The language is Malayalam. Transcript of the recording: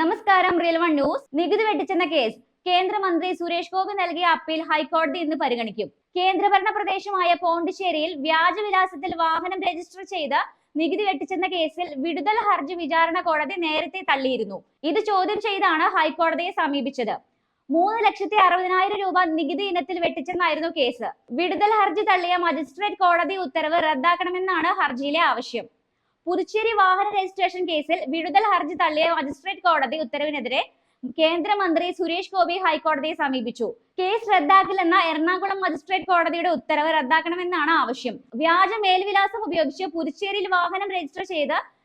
നമസ്കാരം റിയൽ വൺ ന്യൂസ് നികുതി വെട്ടിച്ചെന്ന കേസ് കേന്ദ്രമന്ത്രി സുരേഷ് ഗോപി നൽകിയ അപ്പീൽ ഹൈക്കോടതി ഇന്ന് പരിഗണിക്കും. കേന്ദ്രഭരണ പ്രദേശമായ പോണ്ടിച്ചേരിയിൽ വ്യാജവിലാസത്തിൽ വാഹനം രജിസ്റ്റർ ചെയ്ത നികുതി വെട്ടിച്ചെന്ന കേസിൽ വിടുതൽ ഹർജി വിചാരണ കോടതി നേരത്തെ തള്ളിയിരുന്നു. ഇത് ചോദ്യം ചെയ്താണ് ഹൈക്കോടതിയെ സമീപിച്ചത്. മൂന്ന് ലക്ഷത്തി അറുപതിനായിരം രൂപ നികുതി ഇനത്തിൽ വെട്ടിച്ചെന്നായിരുന്നു കേസ്. വിടുതൽ ഹർജി തള്ളിയ മജിസ്ട്രേറ്റ് കോടതി ഉത്തരവ് റദ്ദാക്കണമെന്നാണ് ഹർജിയിലെ ആവശ്യം. പുതുച്ചേരി വാഹന രജിസ്ട്രേഷൻ കേസിൽ വിടുതൽ ഹർജി തള്ളിയ മജിസ്ട്രേറ്റ് കോടതി ഉത്തരവിനെതിരെ കേന്ദ്രമന്ത്രി സുരേഷ് ഗോപി ഹൈക്കോടതിയെ സമീപിച്ചു. കേസ് റദ്ദാക്കില്ലെന്ന എറണാകുളം മജിസ്ട്രേറ്റ് കോടതിയുടെ ഉത്തരവ് റദ്ദാക്കണമെന്നാണ് ആവശ്യം. വ്യാജ മേൽവിലാസം ഉപയോഗിച്ച് പുതുച്ചേരിയിൽ വാഹനം രജിസ്റ്റർ ചെയ്ത്